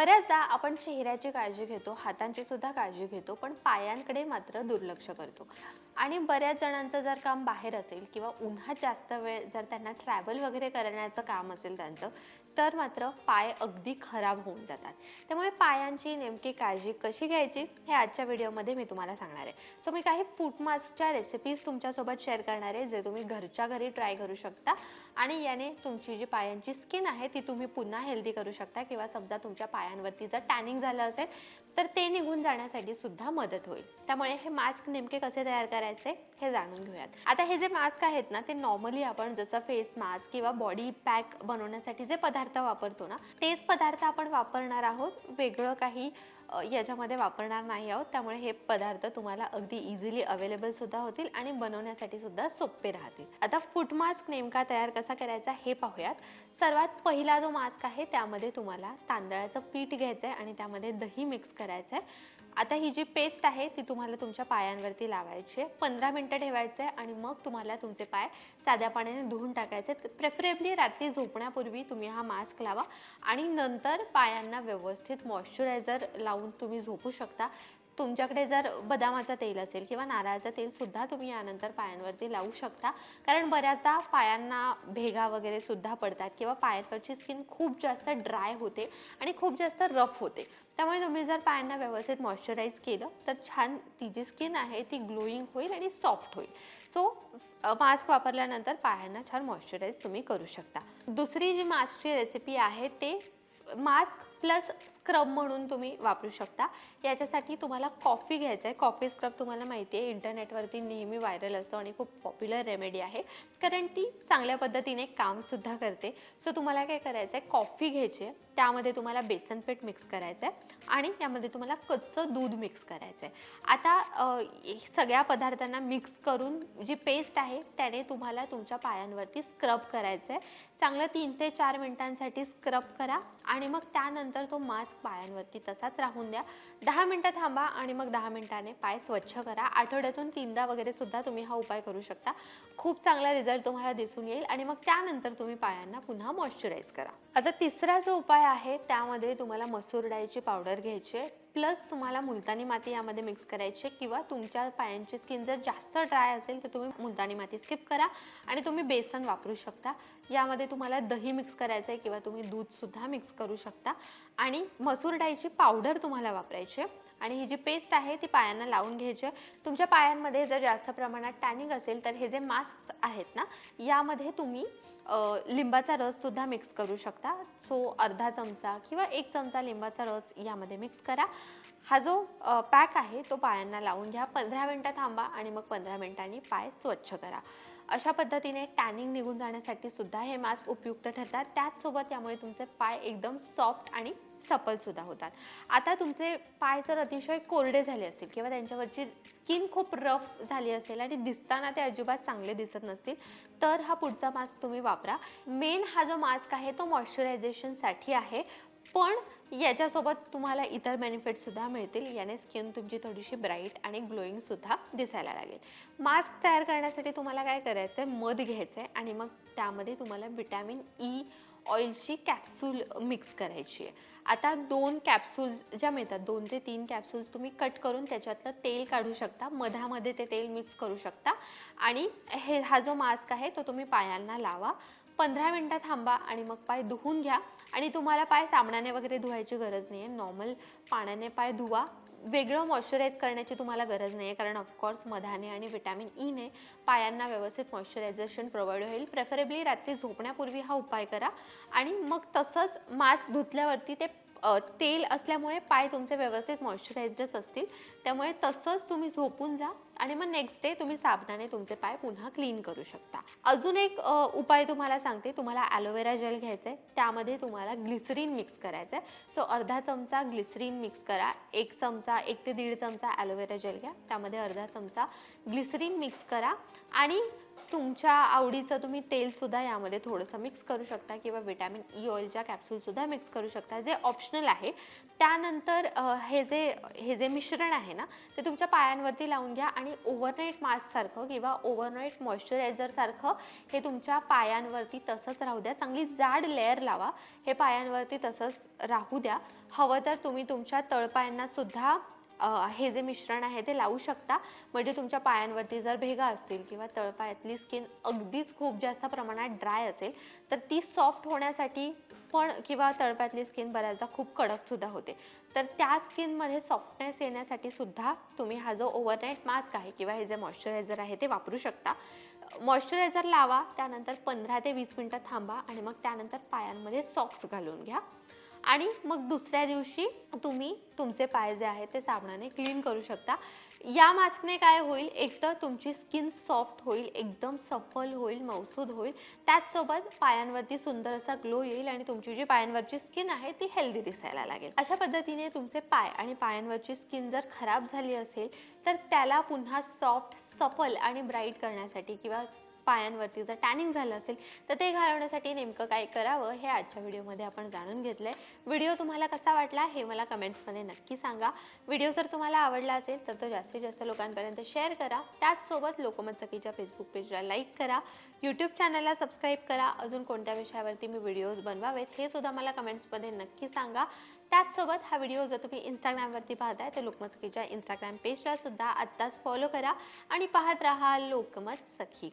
बऱ्याचदा आपण चेहऱ्याची काळजी घेतो हातांची सुद्धा काळजी घेतो पण पायांकडे मात्र दुर्लक्ष करतो. आणि बऱ्याच जणांचं जर काम बाहेर असेल किंवा उन्हात जास्त वेळ जर त्यांना ट्रॅव्हल वगैरे करण्याचं काम असेल त्यांचं तर मात्र पाय अगदी खराब होऊन जातात. त्यामुळे पायांची नेमकी काळजी कशी घ्यायची हे आजच्या व्हिडिओमध्ये मी तुम्हाला सांगणार आहे. सो मी काही फूट मास्कच्या रेसिपीज तुमच्यासोबत शेअर करणार आहे जे तुम्ही घरच्या घरी ट्राय करू शकता. आणि याने तुमची जी पायांची स्किन आहे ती तुम्ही पुन्हा हेल्दी करू शकता. किंवा समजा तुमच्या पायांवरती जर टॅनिंग झालं असेल तर ते निघून जाण्यासाठी सुद्धा मदत होईल. त्यामुळे हे मास्क नेमके कसे तयार करायचे हे जाणून घेऊयात. आता हे जे मास्क आहेत ना ते नॉर्मली आपण जसं फेस मास्क किंवा बॉडी पॅक बनवण्यासाठी जे पदार्थ वापरतो ना तेच पदार्थ आपण वापरणार आहोत. वेगळं काही याच्यामध्ये वापरणार नाही आहोत. त्यामुळे हे पदार्थ तुम्हाला अगदी इझिली अवेलेबल सुद्धा होतील आणि बनवण्यासाठी सुद्धा सोपे राहतील. आता फूट मास्क नेमका तयार कसा करायचा हे पाहूयात. सर्वात पहिला जो मास्क आहे त्यामध्ये तुम्हाला तांदळाचं पीठ घ्यायचं आहे आणि त्यामध्ये दही मिक्स करायचं आहे आता ही जी पेस्ट आहे ती तुम्हाला तुमच्या पायांवरती लावायची आहे. पंधरा मिनटं ठेवायचं आहे आणि मग तुम्हाला तुमचे पाय साध्या पाण्याने धुवून टाकायचे प्रेफरेबली रात्री झोपण्यापूर्वी तुम्ही हा मास्क लावा आणि नंतर पायांना व्यवस्थित मॉइश्चरायझर लावून तुम्ही झोपू शकता. तुमच्याकडे जर बदामाचं तेल असेल किंवा नारळाचं तेलसुद्धा तुम्ही यानंतर पायांवरती लावू शकता. कारण बऱ्याचदा पायांना भेगा वगैरे सुद्धा पडतात किंवा पायांवरची स्किन खूप जास्त ड्राय होते आणि खूप जास्त रफ होते. त्यामुळे तुम्ही जर पायांना व्यवस्थित मॉइश्चराईज केलं तर छान ती जी स्किन आहे ती ग्लोईंग होईल आणि सॉफ्ट होईल. सो मास्क वापरल्यानंतर पायांना छान मॉइश्चराईज तुम्ही करू शकता. दुसरी जी मास्कची रेसिपी आहे ते मास्क प्लस स्क्रब म्हणून तुम्ही वापरू शकता. याच्यासाठी तुम्हाला कॉफी घ्यायचं आहे. कॉफी स्क्रब तुम्हाला माहिती आहे इंटरनेटवरती नेहमी व्हायरल असतो आणि खूप पॉप्युलर रेमेडी आहे. कारण ती चांगल्या पद्धतीने कामसुद्धा करते. सो तुम्हाला काय करायचं आहे कॉफी घ्यायची आहे. त्यामध्ये तुम्हाला बेसन पीठ मिक्स करायचं आहे आणि यामध्ये तुम्हाला कच्चं दूध मिक्स करायचं आहे. आता सगळ्या पदार्थांना मिक्स करून जी पेस्ट आहे त्याने तुम्हाला तुमच्या पायांवरती स्क्रब करायचं आहे. चांगलं तीन ते चार मिनिटांसाठी स्क्रब करा आणि मग त्यानंतर तो मास्क पायांवरती तसाच राहून द्या. दहा मिनटं थांबा आणि मग दहा मिनिटाने पाय स्वच्छ करा. आठवड्यातून तीनदा वगैरे सुद्धा तुम्ही हा उपाय करू शकता. खूप चांगला रिझल्ट तुम्हाला दिसून येईल आणि मग त्यानंतर तुम्ही पायांना पुन्हा मॉइश्चराईज करा. आता तिसरा जो उपाय आहे त्यामध्ये तुम्हाला मसूर डाळीची पावडर घ्यायची आहे. प्लस तुम्हाला मुलतानी माती यामध्ये मिक्स करायची आहे किंवा तुमच्या पायांची स्किन जर जास्त ड्राय असेल तर तुम्ही मुलतानी माती स्किप करा आणि तुम्ही बेसन वापरू शकता. यामध्ये तुम्हाला दही मिक्स करायचं आहे किंवा तुम्ही दूधसुद्धा मिक्स करू शकता. आणि मसूर डाळीची पावडर तुम्हाला वापरायची आणि ही जी पेस्ट आहे ती पायांना लावून घ्यायची आहे. तुमच्या पायांमध्ये जर जास्त प्रमाणात टॅनिंग असेल तर हे जे मास्क आहेत ना यामध्ये तुम्ही लिंबाचा रससुद्धा मिक्स करू शकता. सो अर्धा चमचा किंवा एक चमचा लिंबाचा रस यामध्ये मिक्स करा. हा जो पॅक आहे तो पायांना लावून घ्या. पंधरा मिनटं थांबा आणि मग पंधरा मिनटांनी पाय स्वच्छ करा. अशा पद्धतीने टॅनिंग निघून जाण्यासाठी सुद्धा हे मास्क उपयुक्त ठरतात. त्याचसोबत यामुळे तुमचे पाय एकदम सॉफ्ट आणि सपल सुद्धा होतात. आता तुमचे पाय जर अतिशय कोरडे झाले असतील किंवा त्यांच्यावरची स्किन खूप रफ झाली असेल आणि दिसताना ते अजिबात चांगले दिसत नसतील तर हा पुढचा मास्क तुम्ही वापरा. मेन हा जो मास्क आहे तो मॉइश्चरायझेशनसाठी आहे. पण याच्यासोबत तुम्हाला इतर बेनिफिटसुद्धा मिळतील. याने स्किन तुमची थोडीशी ब्राईट आणि ग्लोईंगसुद्धा दिसायला लागेल. मास्क तयार करण्यासाठी तुम्हाला काय करायचं आहे मध घ्यायचं आहे आणि मग त्यामध्ये तुम्हाला विटॅमिन ई ऑइलची कॅप्सूल मिक्स करायची आहे. आता दोन कॅप्सूल्स ज्या मिळतात दोन ते तीन कॅप्सूल्स तुम्ही कट करून त्याच्यातलं तेल काढू शकता. मधामध्ये ते तेल मिक्स करू शकता. आणि हे हा जो मास्क आहे तो तुम्ही पायांना लावा. पंधरा मिनटं थांबा आणि मग पाय धुवून घ्या. आणि तुम्हाला पाय साबणाने वगैरे धुवायची गरज नाही आहे नॉर्मल पाण्याने पाय धुवा. वेगळं मॉइश्चराईज करण्याची तुम्हाला गरज नाही आहे कारण ऑफकोर्स मधाने आणि विटॅमिन ईने e पायांना व्यवस्थित मॉइश्चरायझेशन प्रोव्हाइड होईल. प्रेफरेबली रात्री झोपण्यापूर्वी हा उपाय करा. आणि मग तसंच मास्क धुतल्यावरती ते तेल असल्यामुळे पाय तुमचे व्यवस्थित मॉइश्चरायझडच असतील. त्यामुळे तसंच तुम्ही झोपून जा आणि मग नेक्स्ट डे तुम्ही साबणाने तुमचे पाय पुन्हा क्लीन करू शकता. अजून एक उपाय तुम्हाला सांगते. तुम्हाला ॲलोवेरा जेल घ्यायचं आहे त्यामध्ये तुम्हाला ग्लिसरीन मिक्स करायचं आहे सो अर्धा चमचा ग्लिसरीन मिक्स करा. एक चमचा एक ते दीड चमचा ॲलोवेरा जेल घ्या. त्यामध्ये अर्धा चमचा ग्लिसरीन मिक्स करा. आणि तुमच्या आवडीचं तुम्ही तेलसुद्धा यामध्ये थोडंसं मिक्स करू शकता किंवा विटॅमिन ई ऑइलच्या कॅप्सूलसुद्धा मिक्स करू शकता. जे ऑप्शनल आहे. त्यानंतर हे जे हे जे मिश्रण आहे ना ते तुमच्या पायांवरती लावून घ्या आणि ओव्हरनाईट मास्कसारखं किंवा ओव्हरनाईट मॉइश्चरायझरसारखं हे तुमच्या पायांवरती तसंच राहू द्या. चांगली जाड लेअर लावा. हे पायांवरती तसंच राहू द्या. हवं तर तुम्ही तुमच्या तळपायांनासुद्धा हे जे मिश्रण आहे ते लावू शकता. म्हणजे तुमच्या पायांवरती जर भेगा असतील किंवा तळपायातली स्किन अगदीच खूप जास्त प्रमाणात ड्राय असेल तर ती सॉफ्ट होण्यासाठी पण किंवा तळपायातली स्किन बऱ्याचदा खूप कडकसुद्धा होते. तर त्या स्किनमध्ये सॉफ्टनेस येण्यासाठी सुद्धा तुम्ही हा जो ओव्हरनाईट मास्क आहे किंवा हे जे मॉइश्चरायझर आहे ते वापरू शकता. मॉइश्चरायझर लावा त्यानंतर पंधरा ते वीस मिनटं थांबा आणि मग त्यानंतर पायांमध्ये सॉक्स घालून घ्या. आणि मग दुसऱ्या दिवशी तुम्ही तुमचे पाय जे आहेत ते साबणाने क्लीन करू शकता. या मास्कने काय होईल? एक तर तुमची स्किन सॉफ्ट होईल एकदम सफल होईल मौसूद होईल. त्याचसोबत पायांवरती सुंदर असा ग्लो येईल आणि तुमची जी पायांवरची स्किन आहे ती हेल्दी दिसायला लागेल. अशा पद्धतीने तुमचे पाय आणि पायांवरची स्किन जर खराब झाली असेल तर त्याला पुन्हा सॉफ्ट सफल आणि ब्राईट करण्यासाठी किंवा पायांवरती जर टॅनिंग झालं असेल तर ते घालवण्यासाठी नेमकं काय करावं हे आजच्या व्हिडिओमध्ये आपण जाणून घेतलं आहे व्हिडिओ तुम्हाला कसा वाटला हे मला कमेंट्समध्ये नक्की सांगा. व्हिडिओ जर तुम्हाला आवडला असेल तर तो जास्तीत जास्त लोकांपर्यंत शेअर करा. त्याचसोबत लोकमत सखीच्या फेसबुक पेजला लाईक करा. यूट्यूब चॅनलला सबस्क्राईब करा. अजून कोणत्या विषयावरती मी व्हिडिओज बनवावेत हे सुद्धा मला कमेंट्समध्ये नक्की सांगा. त्याचसोबत हा व्हिडिओ जर तुम्ही इंस्टाग्रामवरती पाहताय तर लोकमत सखीच्या इंस्टाग्राम पेजला सुद्धा आत्ताच फॉलो करा. आणि पाहत राहा लोकमत सखी